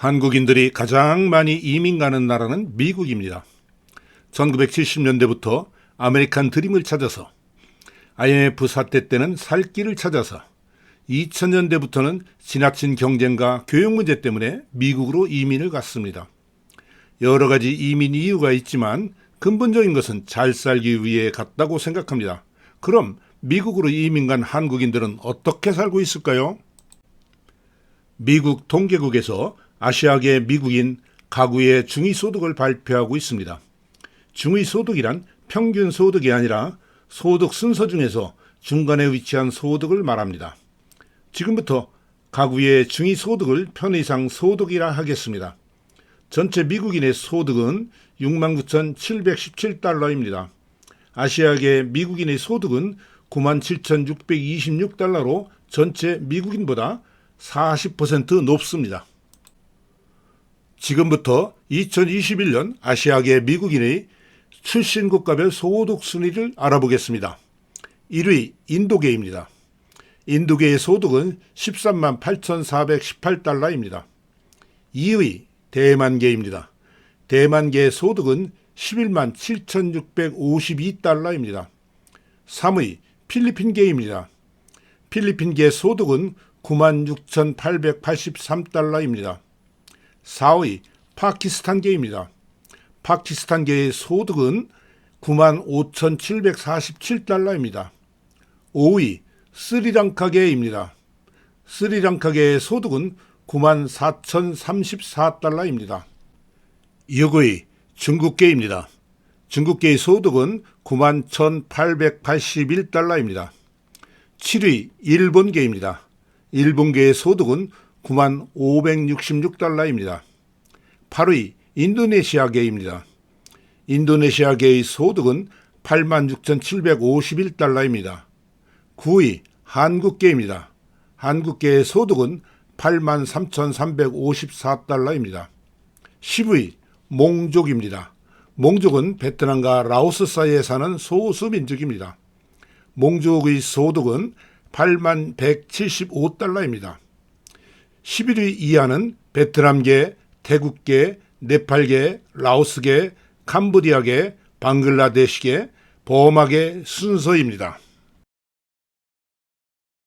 한국인들이 가장 많이 이민 가는 나라는 미국입니다. 1970년대부터 아메리칸 드림을 찾아서 IMF 사태 때는 살 길을 찾아서 2000년대부터는 지나친 경쟁과 교육 문제 때문에 미국으로 이민을 갔습니다. 여러 가지 이민 이유가 있지만 근본적인 것은 잘 살기 위해 갔다고 생각합니다. 그럼 미국으로 이민 간 한국인들은 어떻게 살고 있을까요? 미국 통계국에서 아시아계 미국인 가구의 중위 소득을 발표하고 있습니다. 중위 소득이란 평균 소득이 아니라 소득 순서 중에서 중간에 위치한 소득을 말합니다. 지금부터 가구의 중위 소득을 편의상 소득이라 하겠습니다. 전체 미국인의 소득은 69,717달러입니다. 아시아계 미국인의 소득은 97,626달러로 전체 미국인보다 40% 높습니다. 지금부터 2021년 아시아계 미국인의 출신 국가별 소득 순위를 알아보겠습니다. 1위 인도계입니다. 인도계의 소득은 13만 8,418달러입니다. 2위 대만계입니다. 대만계의 소득은 11만 7,652달러입니다. 3위 필리핀계입니다. 필리핀계 소득은 9만 6,883달러입니다. 4위 파키스탄계입니다. 파키스탄계의 소득은 9만 5,747달러입니다. 5위 스리랑카계입니다. 스리랑카계의 소득은 9만 4,034달러입니다. 6위 중국계입니다. 중국계의 소득은 9만 1,881달러입니다. 7위 일본계입니다. 일본계의 소득은 9만 566달러입니다. 8위 인도네시아계입니다. 인도네시아계의 소득은 8만 6,751달러입니다. 9위 한국계입니다. 한국계의 소득은 8만 3,354달러입니다. 10위 몽족입니다. 몽족은 베트남과 라오스 사이에 사는 소수 민족입니다. 몽족의 소득은 8만 175달러입니다. 11위 이하는 베트남계, 태국계, 네팔계, 라오스계, 캄보디아계, 방글라데시계, 버마계 순서입니다.